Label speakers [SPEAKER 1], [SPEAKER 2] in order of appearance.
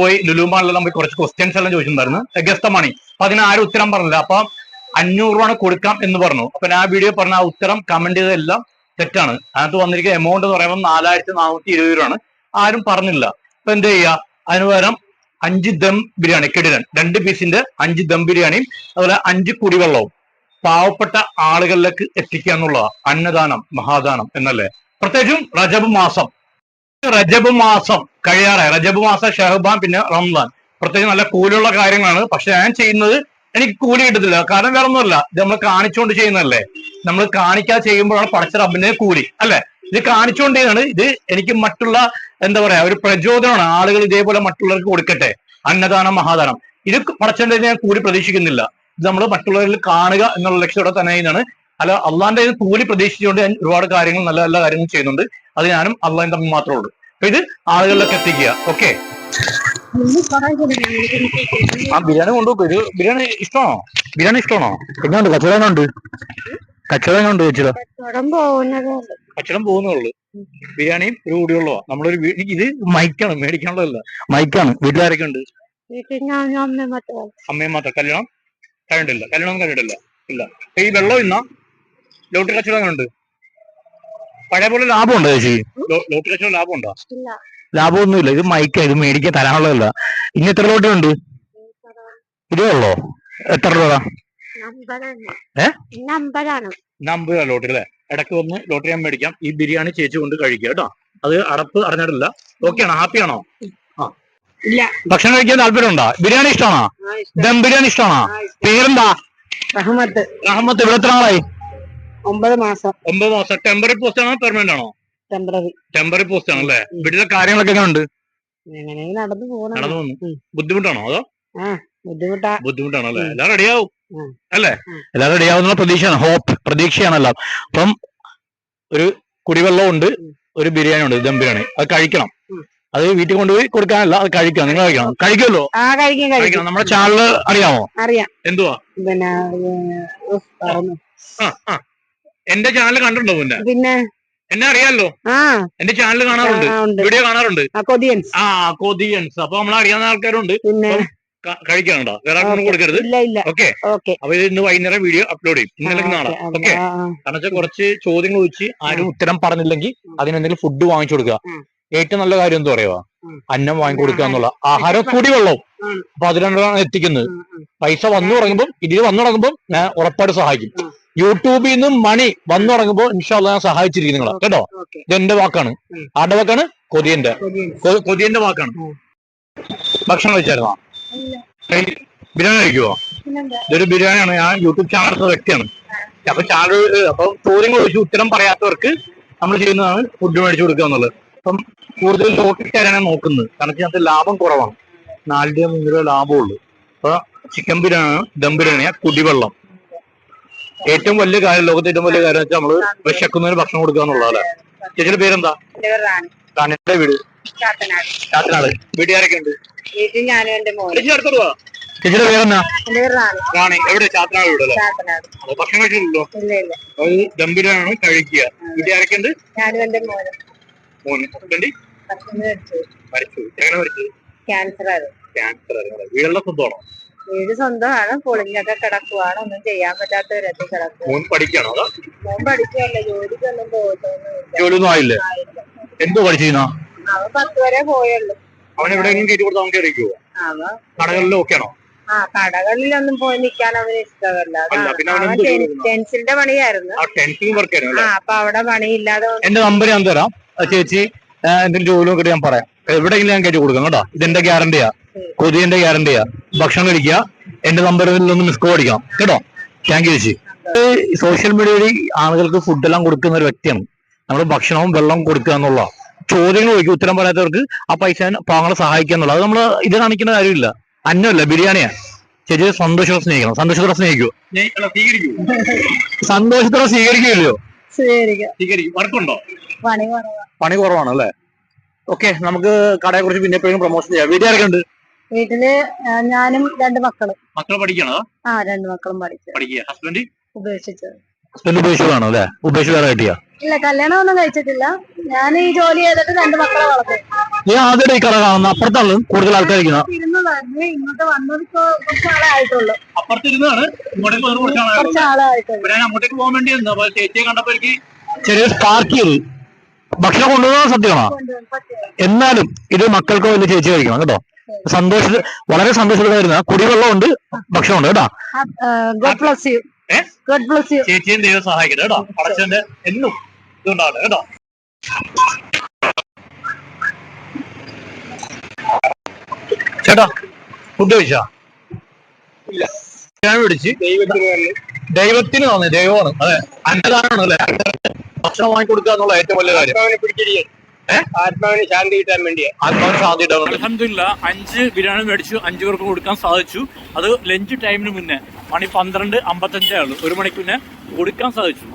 [SPEAKER 1] പോയി ലുലു നമ്മൾ പോയി കുറച്ച് ക്വസ്റ്റ്യൻസ് എല്ലാം ചോദിച്ചിട്ടുണ്ടായിരുന്നു. ഗസ്റ്റ് മണി അപ്പൊ അതിന് ആരും ഉത്തരം പറഞ്ഞില്ല അപ്പൊ അഞ്ഞൂറ് രൂപ കൊടുക്കാം എന്ന് പറഞ്ഞു. അപ്പൊ ഞാൻ വീഡിയോ പറഞ്ഞ ആ ഉത്തരം കമന്റ് ചെയ്തെല്ലാം തെറ്റാണ്. അതിനകത്ത് വന്നിരിക്കുന്ന എമൗണ്ട് എന്ന് പറയുമ്പോൾ നാലായിരത്തി നാനൂറ്റി ഇരുപത് രൂപയാണ്. ആരും പറഞ്ഞില്ല. അപ്പൊ എന്ത് ചെയ്യുക അതിന് പകരം അഞ്ച് ദം ബിരിയാണി കിടിലൻ രണ്ട് പീസിന്റെ അഞ്ച് ദം ബിരിയാണിയും അതുപോലെ അഞ്ച് കുടിവെള്ളവും പാവപ്പെട്ട ആളുകളിലേക്ക് എത്തിക്കുക എന്നുള്ളതാണ് അന്നദാനം മഹാദാനം എന്നല്ലേ? പ്രത്യേകിച്ചും റജബ് മാസം. റജബ് മാസം കഴിയാറായി. റജബ് മാസം ഷഹബാൻ പിന്നെ റംസാൻ. പ്രത്യേകിച്ച് നല്ല കൂലുള്ള കാര്യങ്ങളാണ്. പക്ഷെ ഞാൻ ചെയ്യുന്നത് എനിക്ക് കൂലി കിട്ടത്തില്ല. കാരണം വേറെ ഒന്നുമല്ല ഇത് നമ്മൾ കാണിച്ചുകൊണ്ട് ചെയ്യുന്നതല്ലേ. നമ്മൾ കാണിക്കാതെ ചെയ്യുമ്പോഴാണ് പഠിച്ച റബ്ബിന്റെ കൂലി. അല്ലെ? ഇത് കാണിച്ചുകൊണ്ട് ചെയ്യുന്നതാണ്. ഇത് എനിക്ക് മറ്റുള്ള എന്താ പറയാ ഒരു പ്രചോദനമാണ്. ആളുകൾ ഇതേപോലെ മറ്റുള്ളവർക്ക് കൊടുക്കട്ടെ. അന്നദാനം മഹാദാനം. ഇത് പടച്ചന്റെ ഞാൻ കൂലി പ്രതീക്ഷിക്കുന്നില്ല. ഇത് നമ്മൾ മറ്റുള്ളവരിൽ കാണുക എന്നുള്ള ലക്ഷ്യത്തോടെ തന്നെ ചെയ്യുന്നതാണ്. അല്ല അള്ളാന്റെ തൂലി കൂലി പ്രതീക്ഷിച്ചുകൊണ്ട് ഞാൻ ഒരുപാട് കാര്യങ്ങൾ നല്ല നല്ല കാര്യങ്ങൾ ചെയ്യുന്നുണ്ട്. അത് ഞാനും അള്ളാഹിന്റെ തമ്മിൽ മാത്രമേ ഉള്ളൂ. അപ്പൊ ഇത് ആളുകളിലൊക്കെ എത്തിക്കുക. ഓക്കെ? ആ ബിരിയാണി കൊണ്ടുപോകും ഇത് ബിരിയാണി ഇഷ്ടമാണോ? ബിരിയാണി ഇഷ്ടമാണോ? എങ്ങനെയുണ്ട് കച്ചവടം ഉണ്ട്. കച്ചവടം എങ്ങനെയുണ്ട് ചേച്ചിയുടെ.
[SPEAKER 2] കച്ചവടം
[SPEAKER 1] പോകുന്നുള്ളൂ ബിരിയാണിയും ഒരു കൂടിയുള്ള നമ്മളൊരു ഇത് മൈക്കാണ് മേടിക്കാനുള്ളതല്ല. മൈക്കാണ്. വീട്ടിലാരൊക്കെ ഉണ്ട്.
[SPEAKER 2] വീട്ടിൽ ഞാൻ ഉണ്ട് മറ്റേ
[SPEAKER 1] അമ്മയും മാത്രം കല്യാണം കഴിഞ്ഞിട്ടില്ല. കല്യാണം കഴിഞ്ഞിട്ടില്ല. ഇല്ല. ഈ വെള്ളം ഇന്ന ലോട്ടറി കച്ചവടം എങ്ങനെയുണ്ട് പഴയ പോലെ ലാഭമുണ്ടോ ചേച്ചി? ലോ- ലോട്ടറി കച്ചവടം ഉണ്ടോ?
[SPEAKER 2] ഇല്ല.
[SPEAKER 1] ലാഭമൊന്നുമില്ല. ഇത് മൈക്ക. ഇത് മേടിക്കാൻ തരാനുള്ളതല്ല. ഇനി എത്ര ലോട്ടറി ഉണ്ട്? ഇതേ ഉള്ളോ? എത്ര രൂപ? നമ്പർ ലോട്ടറി അല്ലേ? ഇടയ്ക്ക് വന്ന് ലോട്ടറി ഞാൻ മേടിക്കാം. ഈ ബിരിയാണി ചേച്ചി കൊണ്ട് കഴിക്കുക കേട്ടോ. അത് അടപ്പ് അറിഞ്ഞിട്ടില്ല. ഓക്കെ ആണോ? ഹാപ്പി ആണോ? ആ.
[SPEAKER 2] ഇല്ല.
[SPEAKER 1] ഭക്ഷണം കഴിക്കാൻ താല്പര്യമുണ്ടോ? ബിരിയാണി ഇഷ്ടമാണോ? ദം ബിരിയാണി ഇഷ്ടമാണോ? പേരെന്താ?
[SPEAKER 2] റഹ്മത്ത്.
[SPEAKER 1] റഹ്മത്ത്. ഇവിടെ എത്ര നാളായി
[SPEAKER 2] ഒമ്പത് മാസം.
[SPEAKER 1] ഒമ്പത് മാസം. ടെമ്പററി പോസ്റ്റ് ആണോ പെർമനന്റ് ആണോ?
[SPEAKER 2] ടെമ്പററി
[SPEAKER 1] ടെമ്പററി പോസ്റ്റ് ആണല്ലേ വീട്ടിലെ കാര്യങ്ങളൊക്കെ എങ്ങനെ ഉണ്ട്
[SPEAKER 2] നടന്നു പോകണം
[SPEAKER 1] നടന്നു വന്നു ബുദ്ധിമുട്ടാണോ അതോ?
[SPEAKER 2] ബുദ്ധിമുട്ടാ.
[SPEAKER 1] ബുദ്ധിമുട്ടാണോ അല്ലേ? എല്ലാം റെഡിയാവും. അല്ലേ?
[SPEAKER 2] എല്ലാവരും
[SPEAKER 1] എല്ലാം റെഡിയാവുന്ന പ്രതീക്ഷയാണ്. ഹോപ്പ് പ്രതീക്ഷയാണെല്ലാം. അപ്പം ഒരു കുടിവെള്ളം ഉണ്ട് ഒരു ബിരിയാണി ഉണ്ട് ദം ബിരിയാണി അത് കഴിക്കണം. അത് വീട്ടിൽ കൊണ്ടുപോയി കൊടുക്കാനല്ല അത് കഴിക്കണം. നിങ്ങൾ കഴിക്കണം? കഴിക്കുമല്ലോ?
[SPEAKER 2] ആ
[SPEAKER 1] കഴിക്കണം. നമ്മുടെ ചാനൽ അറിയാമോ?
[SPEAKER 2] അറിയാം.
[SPEAKER 1] എന്തുവാ?
[SPEAKER 2] പിന്നെ
[SPEAKER 1] എന്റെ ചാനൽ കണ്ടിട്ടുണ്ടോ മുന്നേ
[SPEAKER 2] പിന്നെ?
[SPEAKER 1] എന്നെ അറിയാലോ? എന്റെ ചാനൽ കാണാറുണ്ട്. വീഡിയോ കാണാറുണ്ട്.
[SPEAKER 2] ആ കൊതിയൻസ്.
[SPEAKER 1] അപ്പൊ നമ്മൾ അറിയാവുന്ന ആൾക്കാരുണ്ട്.
[SPEAKER 2] പിന്നെ?
[SPEAKER 1] ക- കഴിക്കാനുണ്ടോ വേറെ ആർക്കും കൊടുക്കരുത്. ഓക്കെ.
[SPEAKER 2] ഓക്കെ.
[SPEAKER 1] അപ്പൊ ഇത് ഇന്ന് വൈകുന്നേരം വീഡിയോ അപ്ലോഡ് ചെയ്യും. ഇന്നലെ നാളെ. ഓക്കെ. കാരണം വെച്ചാൽ കുറച്ച് ചോദ്യങ്ങൾ ചോദിച്ച് ആരും ഉത്തരം പറഞ്ഞില്ലെങ്കിൽ അതിനെന്തെങ്കിലും ഫുഡ് വാങ്ങിച്ചു കൊടുക്കുക. ഏറ്റവും നല്ല കാര്യം എന്താ പറയുക അന്നം വാങ്ങി കൊടുക്കുക എന്നുള്ള.
[SPEAKER 2] ആഹാരം.
[SPEAKER 1] ആഹാരം കൂടി വെള്ളം.
[SPEAKER 2] ഉം.
[SPEAKER 1] അപ്പൊ അത് രണ്ടാണ് എത്തിക്കുന്നത് പൈസ വന്നു തുടങ്ങുമ്പോൾ ഇതിൽ വന്നു തുടങ്ങുമ്പോൾ ഞാൻ ഉറപ്പായിട്ട് സഹായിക്കും. യൂട്യൂബിൽ നിന്നും മണി വന്നു തുടങ്ങുമ്പോൾ ഇൻഷാല്ല ഞാൻ സഹായിച്ചിരിക്കും നിങ്ങളെ. കേട്ടോ? ഇതെന്റെ വാക്കാണ്. ആരുടെ വാക്കാണ്? കൊതിയന്റെ. കൊതിയന്റെ. വാക്കാണ്. ഭക്ഷണം കഴിച്ചായിരുന്നോ? ബിരിയാണി കഴിക്കുവോ? ഇതൊരു ബിരിയാണിയാണ്. ഞാൻ യൂട്യൂബ് ചാനൽ നടത്തുന്ന വ്യക്തിയാണ്. അപ്പൊ ചാനൽ അപ്പൊ ചോദ്യങ്ങൾ ചോദിച്ചു ഉത്തരം പറയാത്തവർക്ക് നമ്മൾ ചെയ്യുന്നതാണ് ഫുഡ് മേടിച്ചു കൊടുക്കുക എന്നുള്ളത്. അപ്പം കൂടുതൽ ലോട്ടിക്കാരാണ് നോക്കുന്നത്. കാരണം ഇതിനകത്ത് ലാഭം കുറവാണ്. നാല് രൂപ മൂന്ന് രൂപ ലാഭമുള്ളൂ അപ്പൊ ചിക്കൻ ബിരിയാണി ദം ബിരിയാണി കുടിവെള്ളം. ഏറ്റവും വലിയ കാര്യം ലോകത്തെ ഏറ്റവും വലിയ കാര്യം വെച്ചാൽ നമ്മൾ വിശക്കുന്നതിന് ഭക്ഷണം കൊടുക്കുക എന്നുള്ളതല്ലേ? ചേച്ചിയുടെ പേരെന്താ? റാണിയുടെ വീട്? ഉണ്ട്?
[SPEAKER 2] വീട്ടിൽ
[SPEAKER 1] ചേച്ചി അടുത്തോട്ട് വാ. ചേച്ചിയുടെ പേരെന്നാ
[SPEAKER 2] എന്റെ പേര് റാണി.
[SPEAKER 1] എവിടെ? ചാത്തനാട് വീട് അല്ലേ? ഭക്ഷണം
[SPEAKER 2] കഴിച്ചിട്ടുണ്ടോ
[SPEAKER 1] അത് ഗംഭീരമാണ് കഴിക്കുക? ഉണ്ട്?
[SPEAKER 2] മോനും.
[SPEAKER 1] മൂന്ന് ഹസ്ബൻഡ്
[SPEAKER 2] ഹസ്ബൻഡ് മരിച്ചു.
[SPEAKER 1] എങ്ങനെ മരിച്ചു?
[SPEAKER 2] ക്യാൻസർ ആണ്
[SPEAKER 1] ക്യാൻസർ വീടുള്ള സ്വന്തമാണോ
[SPEAKER 2] വീട് സ്വന്തമാണ്? പൊളിഞ്ഞൊക്കെ കിടക്കുവാണ്? ഒന്നും ചെയ്യാൻ പറ്റാത്ത വിധത്തിൽ കിടക്കുക.
[SPEAKER 1] മോൻ പഠിക്കുകയാണോ അതോ?
[SPEAKER 2] മോൻ പഠിക്കുകയല്ല ജോലിക്കൊന്നും പോയിട്ടൊന്നുമില്ല
[SPEAKER 1] ജോലിയൊന്നും ആയില്ലേ. എന്തോ പഠിച്ചിരുന്ന
[SPEAKER 2] അവൻ പത്ത് വരെ പോയുള്ളൂ.
[SPEAKER 1] അവൻ എവിടെയെങ്കിലും കയറ്റി കൊടുത്താൽ അവൻ കയറിക്കുവോ
[SPEAKER 2] അവൻ
[SPEAKER 1] കടകളിലും ഒക്കെ ആണോ?
[SPEAKER 2] ആ കടകളിലൊന്നും പോയി നിക്കാൻ അവന് ഇഷ്ടമല്ല? ടെൻസിന്റെ പണിയായിരുന്നു.
[SPEAKER 1] ആ
[SPEAKER 2] അപ്പൊ അവിടെ പണിയില്ലാതെ
[SPEAKER 1] എന്റെ നമ്പർ ഞാൻ തരാം. ചേച്ചി എന്തെങ്കിലും ജോലി നോക്കിയിട്ട് ഞാൻ പറയാം. എവിടെയെങ്കിലും ഞാൻ കയറ്റി കൊടുക്കാം കേട്ടോ. ഇതെന്റെ ഗ്യാരണ്ടിയാ. കൊതിയന്റെ ഗ്യാരണ്ടിയാ ഭക്ഷണം കഴിക്കുക. എന്റെ നമ്പറിൽ ഒന്ന് മിസ് കോൾ അടിക്കണം. കേട്ടോ? താങ്ക് യു ചേച്ചി. സോഷ്യൽ മീഡിയ വഴി ആളുകൾക്ക് ഫുഡെല്ലാം കൊടുക്കുന്ന ഒരു വ്യക്തിയാണ്. നമ്മൾ ഭക്ഷണവും വെള്ളവും കൊടുക്കുക എന്നുള്ള ചോദ്യങ്ങൾ ചോദിക്കും. ഉത്തരം പറയാത്തവർക്ക് ആ പൈസ പാങ്ങളെ സഹായിക്കുക എന്നുള്ളത് അത് നമ്മൾ ഇത് കാണിക്കേണ്ട കാര്യമില്ല. അന്നമല്ല ബിരിയാണിയാ. ചേച്ചി സന്തോഷത്തോടെ സ്നേഹിക്കണം. സന്തോഷത്തോടെ സ്നേഹിക്കൂ. സന്തോഷത്തോടെ സ്വീകരിക്കുകയല്ലോ
[SPEAKER 2] സ്വീകരിക്കാം.
[SPEAKER 1] സ്വീകരിക്കും. വർക്കുണ്ടോ?
[SPEAKER 2] പണി കുറവാ.
[SPEAKER 1] പണി കുറവാണ് അല്ലേ ഓക്കെ നമുക്ക് കടയെ കുറിച്ച് പിന്നെ എപ്പോഴും പ്രൊമോഷൻ ചെയ്യാം. വീട്ടുകാരൊക്കെ ഉണ്ട്
[SPEAKER 2] വീട്ടിൽ ഞാനും രണ്ട് മക്കളും.
[SPEAKER 1] മക്കൾ പഠിക്കണോ?
[SPEAKER 2] ആ രണ്ട് മക്കളും പഠിച്ചു.
[SPEAKER 1] പഠിക്കുക ഹസ്ബൻഡ്
[SPEAKER 2] ഉപേക്ഷിച്ചത്
[SPEAKER 1] ഹസ്ബൻഡ് ഉപേക്ഷിച്ചതാണോ അല്ലേ? ഉപേക്ഷിച്ച് വേറെ കിട്ടിയ?
[SPEAKER 2] ഇല്ല കല്യാണം ഒന്നും കഴിച്ചിട്ടില്ല. ഞാൻ ഈ ജോലി ചെയ്തിട്ട് രണ്ട് മക്കളെ വളർത്തും.
[SPEAKER 1] നീ ആദ്യമായിട്ട് ഈ കട കാണുന്ന അപ്പുറത്താണ് കൂടുതൽ ആൾക്കാർ ഇരിക്കുന്നത്
[SPEAKER 2] ഇരുന്നതായിരുന്നു. ഇങ്ങോട്ട് വന്നത് ഇപ്പൊ കുറച്ച് ആളെ ആയിട്ടുള്ളൂ
[SPEAKER 1] അപ്പുറത്തിരുന്നാണ്. ഇങ്ങോട്ടേക്ക് അങ്ങോട്ടേക്ക് പോകാൻ വേണ്ടി ചേച്ചിയെ കണ്ടപ്പോ എനിക്ക് ചെറിയൊരു സ്പാർക്ക് ചെയ്തു ഭക്ഷണം കൊണ്ടുപോകാൻ സത്യമാണോ?
[SPEAKER 2] കൊണ്ടുവന്ന്.
[SPEAKER 1] എന്നാലും ഇത് മക്കൾക്കോ വലിയ ചേച്ചി കഴിക്കണം കേട്ടോ? സന്തോഷ വളരെ സന്തോഷത്തോടെ കുടിവെള്ളം ഉണ്ട് ഭക്ഷണമുണ്ട് കേട്ടോ. ചേച്ചിയും ദൈവം സഹായിക്കട്ടെ കേട്ടോ. അടച്ചന്റെ എന്നും ഇതുണ്ടാവട്ടെ കേട്ടോ. ചേട്ടാ ഫുഡ് കഴിച്ചാ? ഇല്ല. ഞാൻ പിടിച്ച് ദൈവത്തിന് തോന്നി ദൈവമാണ്. അതെ. അന്നദാനമാണ് അല്ലേ ഭക്ഷണം വാങ്ങിക്കൊടുക്കുക എന്നുള്ള ഏറ്റവും വലിയ കാര്യം.
[SPEAKER 3] ആത്മാവിന് ശാന്തി കിട്ടാൻ വേണ്ടി
[SPEAKER 1] ആത്മാവിന് ശാന്തി ഉണ്ടാവുന്നുണ്ട്
[SPEAKER 4] അലഹമില്ല അഞ്ച് ബിരിയാണി മേടിച്ചു അഞ്ചു പേർക്ക് കൊടുക്കാൻ സാധിച്ചു. അത് ലഞ്ച് ടൈമിന് മുന്നേ മണി പന്ത്രണ്ട് അമ്പത്തഞ്ചേ ഉള്ളൂ. ഒരു മണിക്ക് മുന്നേ കൊടുക്കാൻ സാധിച്ചു.